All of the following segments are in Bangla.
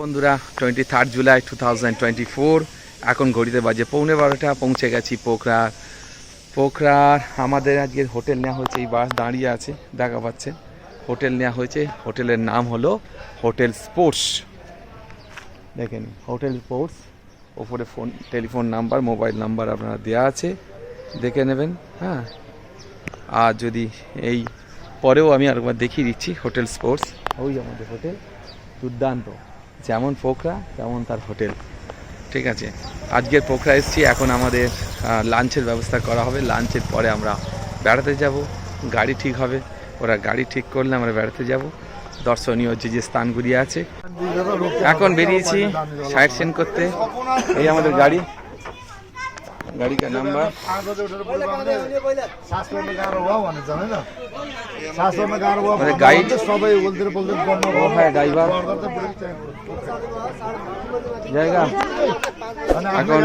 বন্ধুরা twenty third July two thousand twenty four এখন ঘড়িতে বাজে পৌনে বারোটা, পৌঁছে গেছি পোখরার। পোখরার, আমাদের আজকে হোটেল নেওয়া হয়েছে, এই বাস দাঁড়িয়ে আছে, দেখা পাচ্ছে। হোটেল নেওয়া হয়েছে, হোটেলের নাম হলো হোটেল স্পোর্টস। দেখেন, হোটেল স্পোর্টস, ওপরে phone, telephone number, mobile number আপনারা দেওয়া আছে, দেখে নেবেন হ্যাঁ। আর যদি এই, পরেও আমি আরেকবার দেখিয়ে দিচ্ছি, হোটেল স্পোর্টস। ওই আমাদের হোটেল, দুর্দান্ত। যেমন পোখরা তেমন তার হোটেল। ঠিক আছে? আজকের পোখরা এসেছি, এখন আমাদের লাঞ্চের ব্যবস্থা করা হবে। লাঞ্চের পরে আমরা বেড়াতে যাব। গাড়ি ঠিক হবে। ওরা গাড়ি ঠিক করলে আমরা বেড়াতে যাব। দর্শনীয় যে যে স্থানগুলি আছে। এখন বেরিয়েছি সাইড সিন করতে। এই আমাদের গাড়ি। গাড়ি কা নাম্বার মানে guide- সবাই বলতে বলতে ও হ্যাঁ ড্রাইভার জায়গা এখন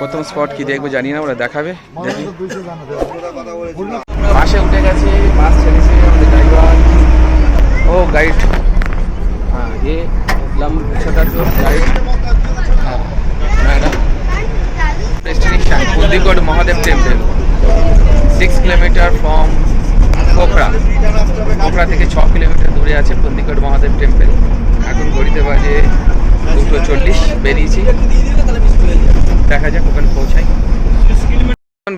প্রথম স্পট কি দেখবো জানি না ওরা দেখাবে দেখি বাসে উঠে গেছে বাস ছেড়েছে আমাদের ড্রাইভার ও গাইড হ্যাঁ ये लम छोटा जो Kundigod Mahadev temple, six kilometre from Kokra Kokra থেকে ছ কিলোমিটার দূরে আছে পন্দিকট মহাদেব টেম্পল এখন ঘড়িতে বাজে দুটো চল্লিশ বেরিয়েছি। দেখা যাক ওখানে পৌঁছাই।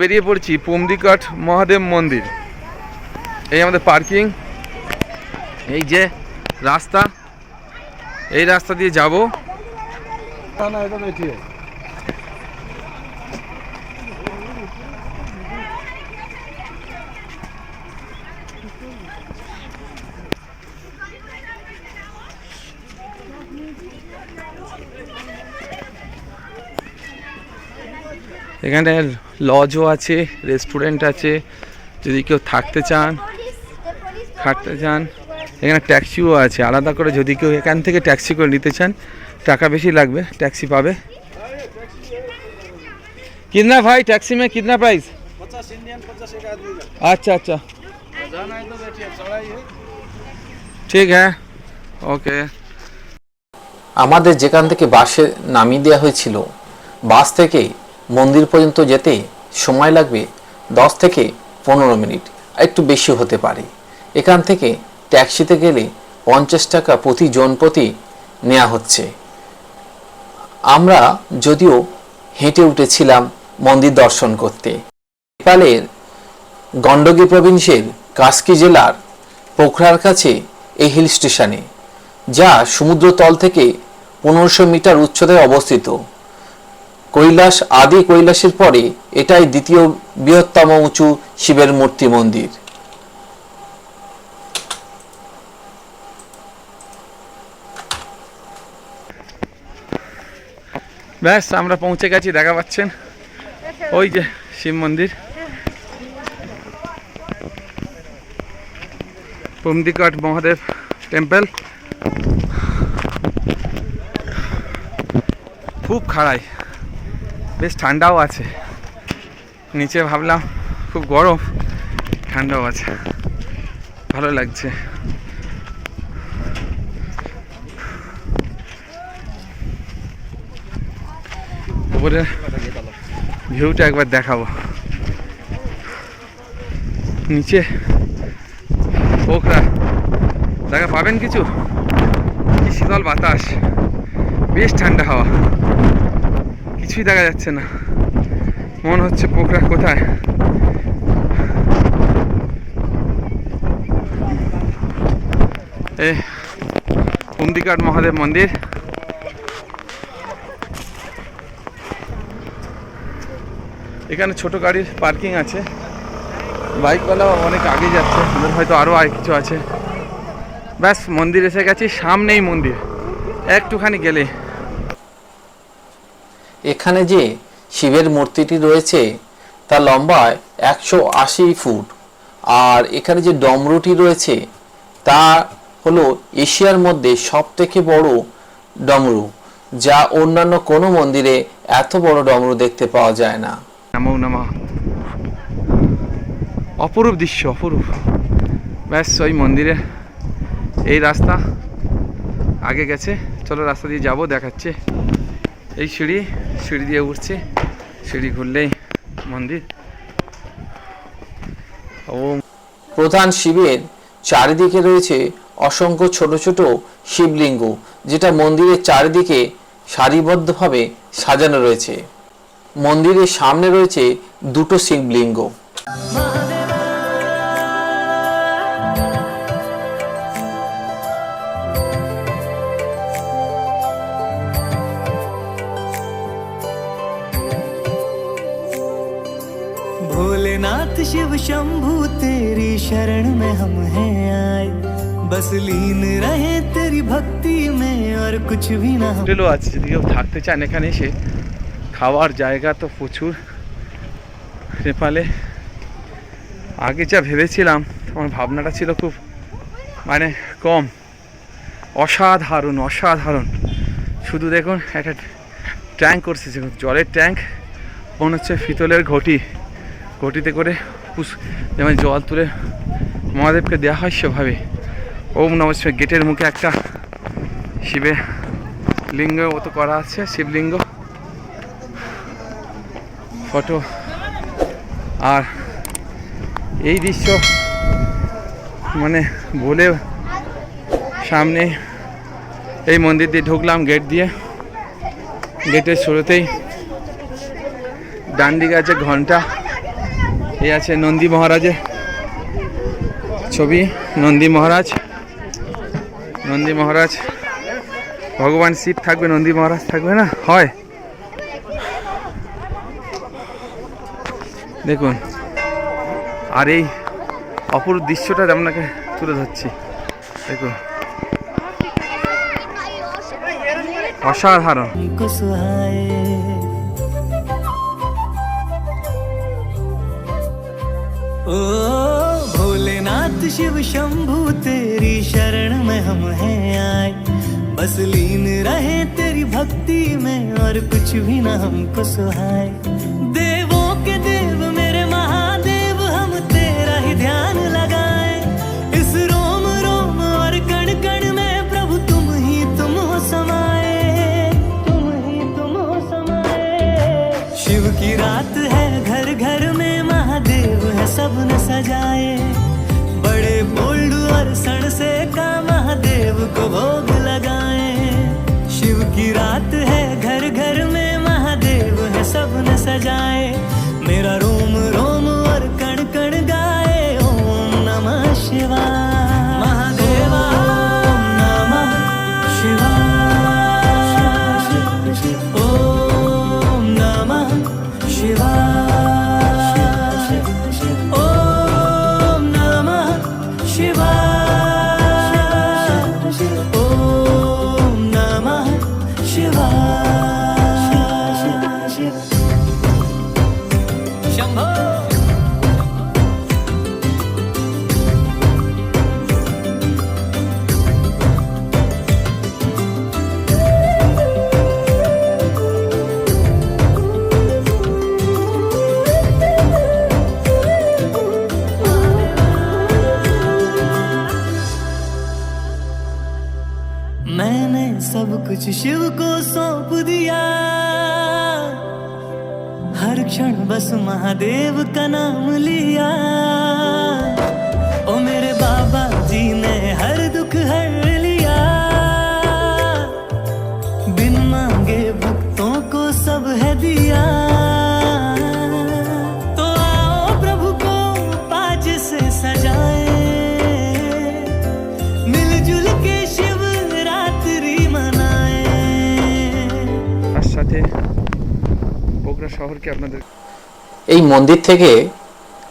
বেরিয়ে পড়ছি পন্দিকট মহাদেব মন্দির। এই আমাদের পার্কিং এই যে রাস্তা। এই রাস্তা দিয়ে যাব। না এটা এখানে লজও আছে রেস্টুরেন্ট আছে। যদি কেউ থাকতে চান, খাটতে চান, এখানে ট্যাক্সিও আছে। আলাদা করে যদি কেউ এখান থেকে ট্যাক্সি করে নিতে চান, টাকা বেশি লাগবে ট্যাক্সি পাবে। কিনা ভাই ট্যাক্সি মে কিনা প্রাইস আচ্ছা আচ্ছা। ঠিক হ্যাঁ ওকে আমাদের যেখান থেকে বাসে নামিয়ে দেওয়া হয়েছিল, বাস থেকেই মন্দির পর্যন্ত যেতে সময় লাগবে দশ থেকে পনেরো মিনিট, একটু বেশি হতে পারে। এখান থেকে ট্যাক্সিতে গেলে পঞ্চাশ টাকা প্রতি জন প্রতি নেওয়া হচ্ছে। আমরা যদিও হেঁটে উঠেছিলাম মন্দির দর্শন করতে। নেপালের গণ্ডকী প্রভিন্সের কাস্কি জেলার পোখরার কাছে এই হিল স্টেশনে, যা সমুদ্রতল থেকে পনেরোশো মিটার উচ্চতায় অবস্থিত। কৈলাস, আদি কৈলাসের পরে এটাই দ্বিতীয় বৃহত্তম উঁচু শিবের মূর্তি মন্দির। ব্যাস, আমরা পৌঁছে গেছি, দেখা পাচ্ছেন? ওই যে শিব মন্দির। পুমদিকট মহাদেব টেম্পল। খুব খাড়াই। বেশ ঠান্ডাও আছে। নিচে ভাবলাম খুব গরম, ঠান্ডাও আছে। ভালো লাগছে। ভিউটা একবার দেখাবো। নিচে পোখরা। দেখা পাবেন কিছু? শীতল বাতাস। বেশ ঠান্ডা হাওয়া। কিছুই দেখা যাচ্ছে না। মনে হচ্ছে পোকরা কোথায়? এ কুন্দিকাট মহাদেব মন্দির। এখানে ছোট গাড়ির পার্কিং আছে। বাইকওয়ালাও অনেক আগে যাচ্ছে ওদের হয়তো আরও আর কিছু আছে। ব্যাস, মন্দির এসে গেছি, সামনেই মন্দির। একটুখানি গেলে এখানে যে শিবের মূর্তিটি রয়েছে, তা লম্বায় একশো আশি ফুট। আর এখানে যে ডমরুটি রয়েছে, তা হলো এশিয়ার মধ্যে সব থেকে বড় ডমরু, যা অন্যান্য কোনো মন্দিরে এত বড় ডমরু দেখতে পাওয়া যায় না। অপরূপ দৃশ্য, অপরূপ। ব্যাস, ওই মন্দিরে এই রাস্তা আগে গেছে। চলো রাস্তা দিয়ে যাব, দেখাচ্ছে। এই সিঁড়ি সিঁড়ি দিয়ে উঠছে সিঁড়ি ঘুরলেই মন্দির। ও প্রধান শিবের চারিদিকে রয়েছে অসংখ্য ছোট ছোট শিবলিঙ্গ যেটা মন্দিরের চারিদিকে সারিবদ্ধভাবে সাজানো রয়েছে। মন্দিরের সামনে রয়েছে দুটো শিবলিঙ্গ। शिव शंभु तेरी शरण में हम हैं आए बस लीन रहे तेरी भक्ति में और कुछ भी ना हम হোটেলও আছে যদি কেউ থাকতে চান এখানে এসে খাওয়ার জায়গা তো প্রচুর নেপালে আগে যা ভেবেছিলাম আমার ভাবনাটা ছিল খুব মানে কম অসাধারণ অসাধারণ শুধু দেখুন একটা ট্যাঙ্ক করছে দেখুন জলের ট্যাঙ্ক মনে হচ্ছে পিতলের ঘটি ঘটিতে করে পুষ যেমন জল তুলে মহাদেবকে দেওয়া হয় সেভাবে। ওম নমঃ শিবায়। গেটের মুখে একটা শিবের লিঙ্গ মতো করা আছে, শিবলিঙ্গ। ফটো। আর এই দৃশ্য মানে বলে সামনে এই মন্দির দিয়ে ঢুকলাম গেট দিয়ে। গেটের শুরুতেই ডান দিকে আছে ঘণ্টা। এই আছে নন্দী মহারাজের ছবি নন্দী মহারাজ নন্দী মহারাজ ভগবান শিব থাকবে নন্দী মহারাজ থাকবে না হয় দেখুন আর এই অপরূপ দৃশ্যটা আপনাকে তুলে ধরছি দেখুন অসাধারণ ओ, भोलेनाथ शिव शंभु, तेरी शरण में हम हैं आए। बस लीन रहे तेरी भक्ति में, और कुछ भी ना हमको सुहाए। देवों के देव, मेरे महादेव, हम तेरा ही ध्यान लगाए। इस रोम रोम, और कण कण में, प्रभु, तुम ही तुम हो समाए। तुम ही तुम हो समाए। शिव की रात है, घर सबने सजाए बड़े बोल्ड और सण से का महादेव को भोग कुछ शिव को सौंप दिया। हर क्षण बस महादेव का नाम लिया। ओ मेरे बाबा जी ने हर दुख हर लिया। बिन मांगे भक्तों को सब है दिया। শহরকে আপনাদের? এই মন্দির থেকে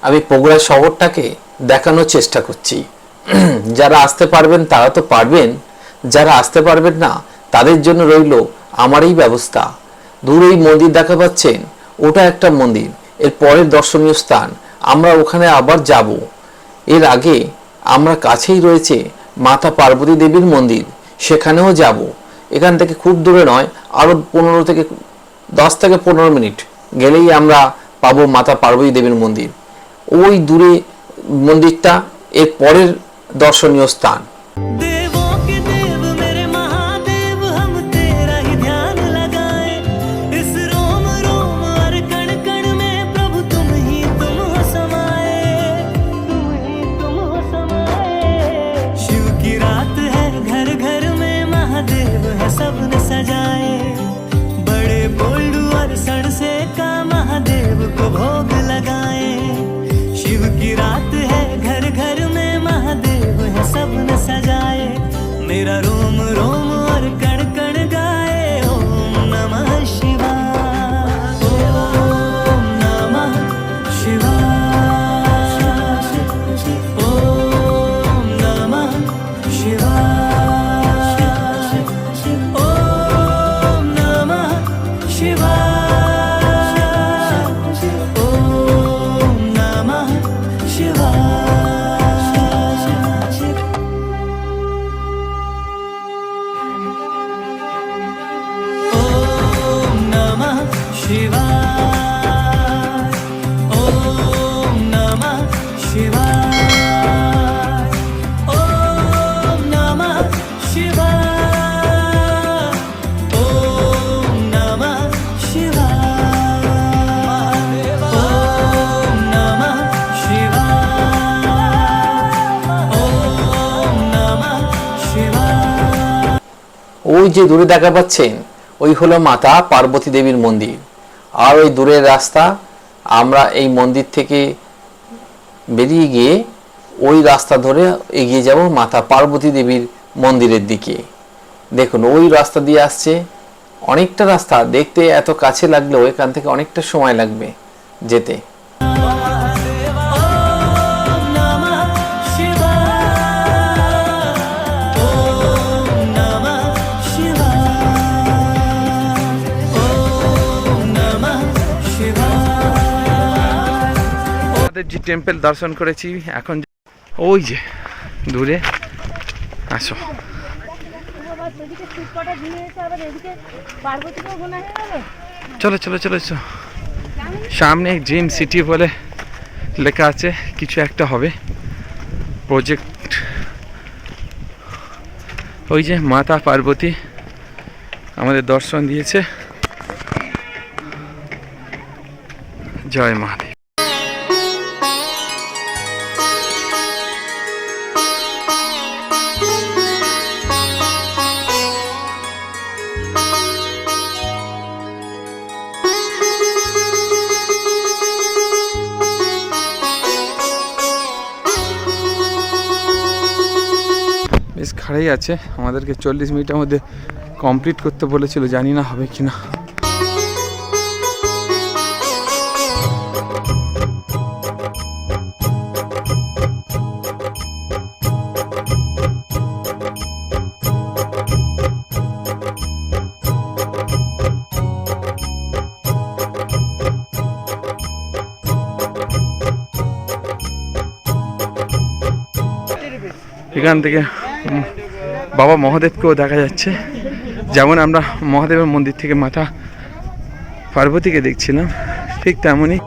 আমি বগুড়া শহরটাকে দেখানোর চেষ্টা করছি। যারা আসতে পারবেন তারা তো পারবেন, যারা আসতে পারবেন না, তাদের জন্য রইল আমার এই ব্যবস্থা। দূরে এই মন্দির দেখা পাচ্ছেন, ওটা একটা মন্দির, এর পরের দর্শনীয় স্থান, আমরা ওখানে আবার যাব। এর আগে আমরা কাছেই রয়েছে মাতা পার্বতী দেবীর মন্দির, সেখানেও যাব। এখান থেকে খুব দূরে নয় আরও পনেরো থেকে দশ থেকে পনেরো মিনিট। গেলেই আমরা পাবো মাতা পার্বতী দেবীর মন্দির। ওই দূরে মন্দিরটা এর পরের দর্শনীয় স্থান। যে দূরে দেখা পাচ্ছেন, ওই হলো মাতা পার্বতী দেবীর মন্দির। আর ওই দূরের রাস্তা, আমরা এই মন্দির থেকে বেরিয়ে গিয়ে ওই রাস্তা ধরে এগিয়ে যাব মাতা পার্বতী দেবীর মন্দিরের দিকে। দেখুন, ওই রাস্তা দিয়ে আসছে অনেকটা রাস্তা, দেখতে এত কাছে লাগলেও এখান থেকে অনেকটা সময় লাগবে যেতে। আমাদের যে টেম্পল দর্শন করেছি, এখন ওই যে, দূরে। আসো। চলো চলো চলো চলো। সামনে ড্রিম সিটি বলে লেখা আছে, কিছু একটা হবে। প্রজেক্ট ওই যে মাতা পার্বতী আমাদের দর্শন দিয়েছে। জয় মহাদেব খাড়াই আছে। আমাদেরকে চল্লিশ মিনিটের মধ্যে কমপ্লিট করতে বলেছিল, জানি না হবে কি না এখান থেকে বাবা মহাদেবকেও দেখা যাচ্ছে। যেমন আমরা মহাদেবের মন্দির থেকে মাথা পার্বতীকে দেখছিলাম ঠিক তেমনই